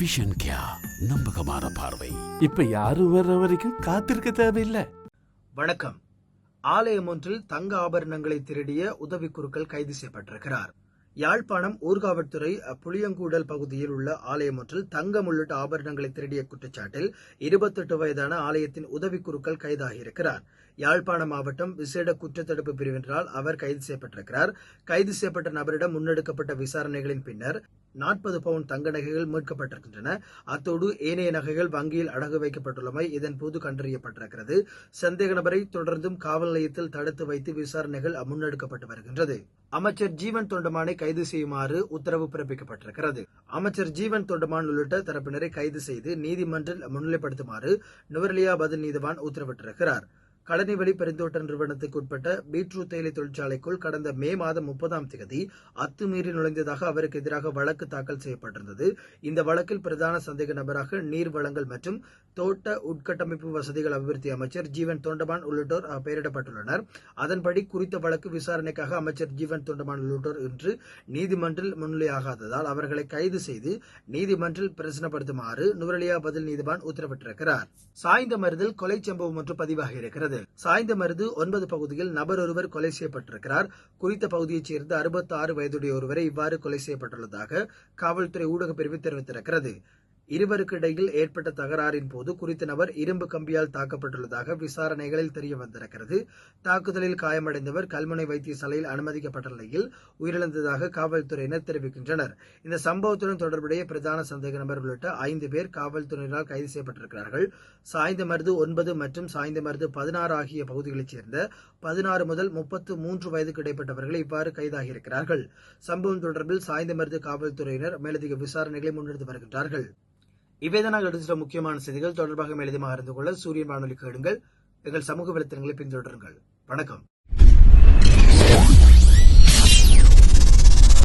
Vision கியா நம்பகமான பார்வை. இப்ப யாரும் வர்ற வரைக்கும் காத்திருக்க தேவையில்லை. வணக்கம். ஆலயம் ஒன்றில் தங்க ஆபரணங்களை திருடிய உதவி குருக்கள் கைது செய்யப்பட்டிருக்கிறார். யாழ்ப்பாணம் ஊர்காவல்துறை புளியங்கூடல் பகுதியில் உள்ள ஆலயம் ஒன்றில் தங்கம் உள்ளிட்ட ஆபரணங்களை திருடிய குற்றச்சாட்டில் இருபத்தெட்டு வயதான ஆலயத்தின் உதவி குருக்கள் கைதாகியிருக்கிறார். யாழ்ப்பாணம் மாவட்டம் விசேட குற்றத்தடுப்பு பிரிவினரால் அவர் கைது செய்யப்பட்டிருக்கிறார். கைது செய்யப்பட்ட நபரிடம் முன்னெடுக்கப்பட்ட விசாரணைகளின் பின்னர் நாற்பது பவுன் தங்க நகைகள் மீட்கப்பட்டிருக்கின்றன. அத்தோடு ஏனைய நகைகள் வங்கியில் அடகு வைக்கப்பட்டுள்ளமை இதன் போது கண்டறியப்பட்டிருக்கிறது. சந்தேக நபரை தொடர்ந்தும் காவல் நிலையத்தில் தடுத்து வைத்து விசாரணைகள் முன்னெடுக்கப்பட்டு வருகின்றது. அமைச்சர் ஜீவன் தொண்டமானை கைது செய்யுமாறு உத்தரவு பிறப்பிக்கப்பட்டிருக்கிறது. அமைச்சர் ஜீவன் தொண்டமான் உள்ளிட்ட தரப்பினரை கைது செய்து நீதிமன்றில் முன்னிலைப்படுத்துமாறு நுவரலியா பதில் நீதிவான் உத்தரவிட்டிருக்கிறார். கடனிவெளி பெருந்தோட்ட நிறுவனத்துக்கு உட்பட்ட பீட்ரூட் தேயிலை தொழிற்சாலைக்குள் கடந்த மே மாதம் முப்பதாம் தேதி அத்துமீறி நுழைந்ததாக அவருக்கு எதிராக வழக்கு தாக்கல் செய்யப்பட்டிருந்தது. இந்த வழக்கில் பிரதான சந்தேக நபராக நீர் வளங்கள் மற்றும் தோட்ட உட்கட்டமைப்பு வசதிகள் அபிவிருத்தி அமைச்சர் ஜீவன் தொண்டமான் உள்ளிட்டோர் பெயரிடப்பட்டுள்ளனர். அதன்படி குறித்த வழக்கு விசாரணைக்காக அமைச்சர் ஜீவன் தொண்டமான் உள்ளிட்டோர் இன்று நீதிமன்றில் முன்னிலையாகாததால் அவர்களை கைது செய்து நீதிமன்றில் பிரசனப்படுத்துமாறு நுவரலியா பதில் நீதிவான் உத்தரவிட்டிருக்கிறார். சாய்ந்த மருதில் கொலை சம்பவம் ஒன்று பதிவாகியிருக்கிறது. சாய்ந்த மருது ஒன்பது பகுதியில் நபர் ஒருவர் கொலை செய்யப்பட்டிருக்கிறார். குறித்த பகுதியைச் சேர்ந்த அறுபத்தி ஆறு வயதுடைய ஒருவரை இவ்வாறு கொலை செய்யப்பட்டுள்ளதாக காவல்துறை ஊடகப் பிரிவு தெரிவித்திருக்கிறது. இருவருக்கிடையில் ஏற்பட்ட தகராறின் போது குறித்த நபர் இரும்பு கம்பியால் தாக்கப்பட்டுள்ளதாக விசாரணைகளில் தெரிய வந்திருக்கிறது தாக்குதலில் காயமடைந்தவர் கல்முனை வைத்தியசாலையில் அனுமதிக்கப்பட்ட நிலையில் உயிரிழந்ததாக காவல்துறையினர் தெரிவிக்கின்றனர். இந்த சம்பவத்துடன் தொடர்புடைய பிரதான சந்தேக நபர் உள்ளிட்ட ஐந்து பேர் காவல்துறையினரால் கைது செய்யப்பட்டிருக்கிறார்கள். சாய்ந்த மருது ஒன்பது மற்றும் சாய்ந்த மருது பதினாறு ஆகிய பகுதிகளைச் சேர்ந்த பதினாறு முதல் முப்பத்து மூன்று வயதுக்கு இடைப்பட்டவர்கள் இவ்வாறு கைதாகியிருக்கிறார்கள். சம்பவம் தொடர்பில் சாய்ந்த மருது காவல்துறையினர் மேலதிக விசாரணைகளை முன்னெடுத்து வருகின்றார்கள். இவைதான் நாங்கள் முக்கியமான செய்திகள் தொடர்பாக மேலதிகமாக அறிந்து கொள்ள சூரியன் வானொலி கேடுங்கள் எங்கள் சமூக வலைத்தளங்களை பின்தொடருங்கள். வணக்கம்.